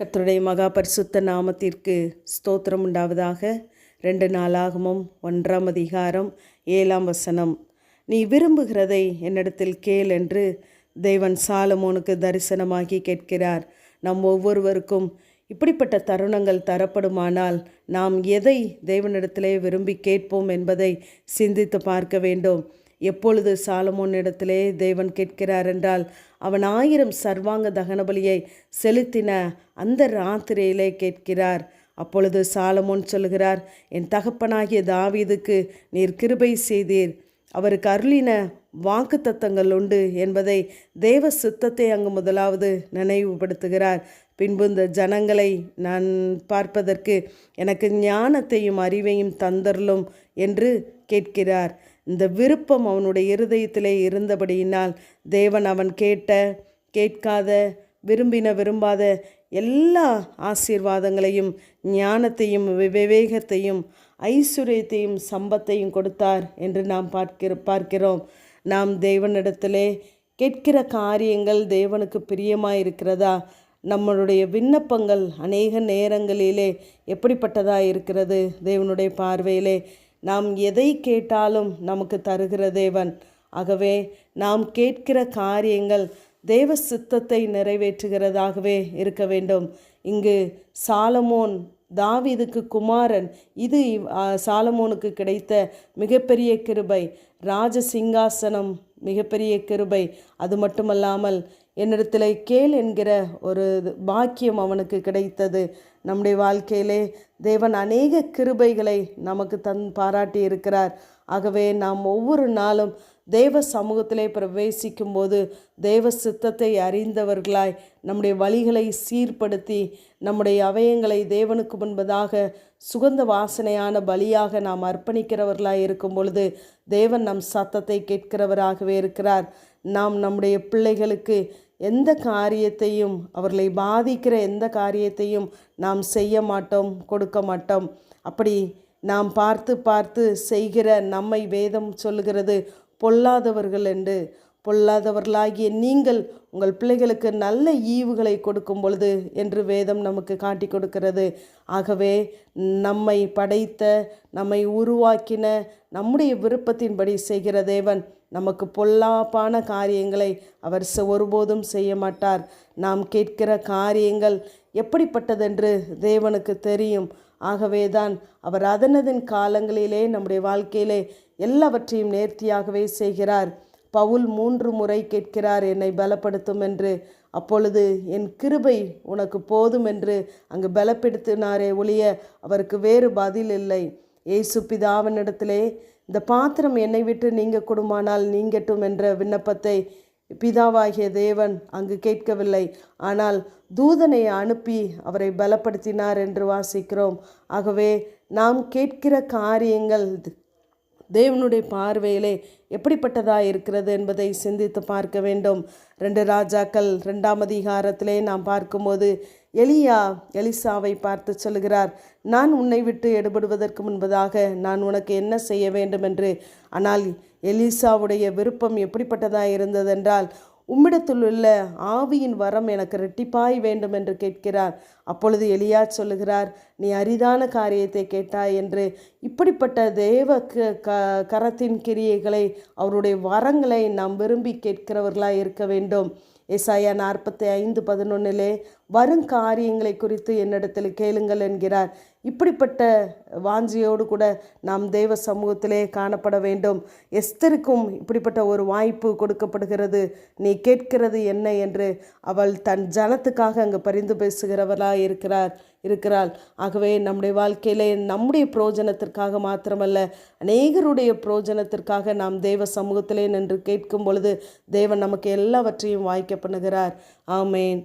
கத்தருடைய மகா பரிசுத்த நாமத்திற்கு ஸ்தோத்திரம் உண்டாவதாக. ரெண்டு நாளாகமும் ஒன்றாம் அதிகாரம் ஏழாம் வசனம். நீ விரும்புகிறதை என்னிடத்தில் கேள் என்று தேவன் சாலமோனுக்கு தரிசனமாகி கேட்கிறார். நம் ஒவ்வொருவருக்கும் இப்படிப்பட்ட தருணங்கள் தரப்படுமானால் நாம் எதை தேவனிடத்திலே விரும்பி கேட்போம் என்பதை சிந்தித்து பார்க்க வேண்டும். எப்பொழுது சாலமோனிடத்திலே தேவன் கேட்கிறார் என்றால் அவன் ஆயிரம் சர்வாங்க தகனபலியை செலுத்தின அந்த ராத்திரியிலே கேட்கிறார். அப்பொழுது சாலமோன் சொல்கிறார் என் தகப்பனாகிய தாவீதுக்கு நீர் கிருபை செய்தீர். அவருக்கு அருளின வாக்கு தத்தங்கள் உண்டு என்பதை தேவ சித்தத்தை அங்கு முதலாவது நினைவுபடுத்துகிறார். பின்பு இந்த ஜனங்களை நான் பார்ப்பதற்கு எனக்கு ஞானத்தையும் அறிவையும் தந்தரலும் என்று கேட்கிறார். இந்த விருப்பம் அவனுடைய இருதயத்திலே இருந்தபடியினால் தேவன் அவன் கேட்ட கேட்காத விரும்பின விரும்பாத எல்லா ஆசீர்வாதங்களையும் ஞானத்தையும் விவேகத்தையும் ஐஸ்வர்யத்தையும் சம்பத்தையும் கொடுத்தார் என்று நாம் பார்க்கிற பார்க்கிறோம். நாம் தேவனிடத்திலே கேட்கிற காரியங்கள் தேவனுக்கு பிரியமாக இருக்கிறதா நம்மளுடைய விண்ணப்பங்கள் அநேக நேரங்களிலே எப்படிப்பட்டதாக இருக்கிறது? தேவனுடைய பார்வையிலே நாம் எதை கேட்டாலும் நமக்கு தருகிற தேவன். ஆகவே நாம் கேட்கிற காரியங்கள் தேவ சித்தத்தை நிறைவேற்றுகிறதாகவே இருக்க வேண்டும். இங்கு சாலமோன் தாவிதுக்கு குமாரன் இது சாலமோனுக்கு கிடைத்த மிகப்பெரிய கிருபை. ராஜ சிங்காசனம் மிகப்பெரிய கிருபை. அது மட்டுமல்லாமல் என்னிடத்தில் கேள் என்கிற ஒரு பாக்கியம் அவனுக்கு கிடைத்தது. நம்முடைய வாழ்க்கையிலே தேவன் அநேக கிருபைகளை நமக்கு தன் பாராட்டி இருக்கிறார் ஆகவே நாம் ஒவ்வொரு நாளும் தேவ சமூகத்திலே பிரவேசிக்கும் போது தேவ சித்தத்தை அறிந்தவர்களாய் நம்முடைய வழிகளை சீர்படுத்தி நம்முடைய அவயங்களை தேவனுக்கு முன்பதாக சுகந்த வாசனையான பலியாக நாம் அர்ப்பணிக்கிறவர்களாய் இருக்கும் பொழுது தேவன் நம் சத்தத்தை கேட்கிறவராகவே இருக்கிறார். நாம் நம்முடைய பிள்ளைகளுக்கு எந்த காரியத்தையும் அவர்களை பாதிக்கிற எந்த காரியத்தையும் நாம் செய்ய மாட்டோம் கொடுக்க மாட்டோம். அப்படி நாம் பார்த்து பார்த்து செய்கிற நம்மை வேதம் சொல்லுகிறது பொல்லாதவர்கள் என்று. பொல்லாதவர்களாகிய நீங்கள் உங்கள் பிள்ளைகளுக்கு நல்ல ஈவுகளை கொடுக்கும் பொழுது என்று வேதம் நமக்கு காட்டி கொடுக்கிறது. ஆகவே நம்மை படைத்த நம்மை உருவாக்கின நம்முடைய விருப்பத்தின்படி செய்கிற தேவன் நமக்கு பொல்லாப்பான காரியங்களை அவர் ஒருபோதும் செய்ய மாட்டார். நாம் கேட்கிற காரியங்கள் எப்படிப்பட்டதென்று தேவனுக்கு தெரியும். ஆகவே தான் அவர் அதனதின் காலங்களிலே நம்முடைய வாழ்க்கையிலே எல்லாவற்றையும் நேர்த்தியாகவே செய்கிறார். பவுல் மூன்று முறை கேட்கிறார் என்னை பலப்படுத்தும் என்று. அப்பொழுது என் கிருபை உனக்கு போதும் என்று. அங்கு பலப்படுத்தினாரே ஒழிய அவருக்கு வேறு பதில் இல்லை. ஏசு பிதாவினிடத்திலே இந்த பாத்திரம் என்னை விட்டு நீங்க கொடுமானால் நீங்கட்டும் என்ற விண்ணப்பத்தை பிதாவாகிய தேவன் அங்கு கேட்கவில்லை. ஆனால் தூதனை அனுப்பி அவரை பலப்படுத்தினார் என்று வாசிக்கிறோம். ஆகவே நாம் கேட்கிற காரியங்கள் தேவனுடைய பார்வையிலே எப்படிப்பட்டதாக இருக்கிறது என்பதை சிந்தித்து பார்க்க வேண்டும். ரெண்டு ராஜாக்கள் ரெண்டாம் அதிகாரத்திலே நாம் பார்க்கும்போது எலியா எலிசாவை பார்த்து சொல்கிறார் நான் உன்னை விட்டு எடுபடுவதற்கு முன்பதாக நான் உனக்கு என்ன செய்ய வேண்டும் என்று? ஆனால் எலிசாவுடைய விருப்பம் எப்படிப்பட்டதாக இருந்ததென்றால் உம்மிடத்தில் உள்ள ஆவியின் வரம் எனக்கு ரெட்டிப்பாய் வேண்டும் என்று கேட்கிறார். அப்பொழுது எலியா சொல்லுகிறார் நீ அரிதான காரியத்தை கேட்டாய் என்று. இப்படிப்பட்ட தேவ க கரத்தின் கிரியைகளை அவருடைய வரங்களை நாம் விரும்பி கேட்கிறவர்களாக இருக்க வேண்டும். எஸ்ஐயா நாற்பத்தி ஐந்து பதினொன்னிலே வரும் காரியங்களை குறித்து என்னிடத்தில் கேளுங்கள் என்கிறார். இப்படிப்பட்ட வாஞ்சியோடு கூட நாம் தெய்வ சமூகத்திலே காணப்பட வேண்டும். எஸ்தருக்கும் இப்படிப்பட்ட ஒரு வாய்ப்பு கொடுக்கப்படுகிறது. நீ கேட்கிறது என்ன என்று அவள் தன் ஜனத்துக்காக அங்கு பரிந்து பேசுகிறவளாக இருக்கிறார் இருக்கிறாள். ஆகவே நம்முடைய வாழ்க்கையிலே நம்முடைய புரோஜனத்திற்காக மாத்திரமல்ல அநேகருடைய புரோஜனத்திற்காக நாம் தெய்வ சமூகத்திலே நின்று கேட்கும் பொழுது தேவன் நமக்கு எல்லாவற்றையும் வாய்க்க பண்ணுகிறார். ஆமேன்.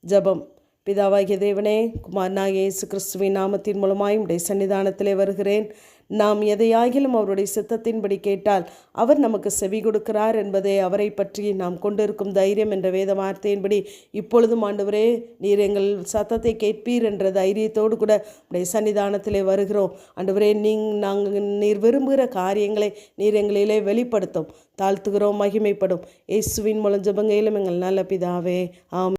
ஜபம். பிதாவாகிய தேவனே குமாரனாக இயேசு கிறிஸ்துவின் நாமத்தின் மூலமாய் உடைய சன்னிதானத்திலே வருகிறேன். நாம் எதையாகிலும் அவருடைய சித்தத்தின்படி கேட்டால் அவர் நமக்கு செவி கொடுக்கிறார் என்பதே அவரை பற்றி நாம் கொண்டிருக்கும் தைரியம் என்ற வேத வார்த்தையின்படி இப்பொழுதும் ஆண்டவரே நீர் எங்கள் சத்தத்தை கேட்பீர் என்ற தைரியத்தோடு கூட உடைய சன்னிதானத்திலே வருகிறோம். ஆண்டவரே நீங் நாங்கள் நீர் விரும்புகிற காரியங்களை நீர் எங்களிலே வெளிப்படுத்தும் தாழ்த்துகிறோம் மகிமைப்படும். இயேசுவின் மூலம் ஜபங்கையிலும் எங்கள் நல்ல பிதாவே ஆம்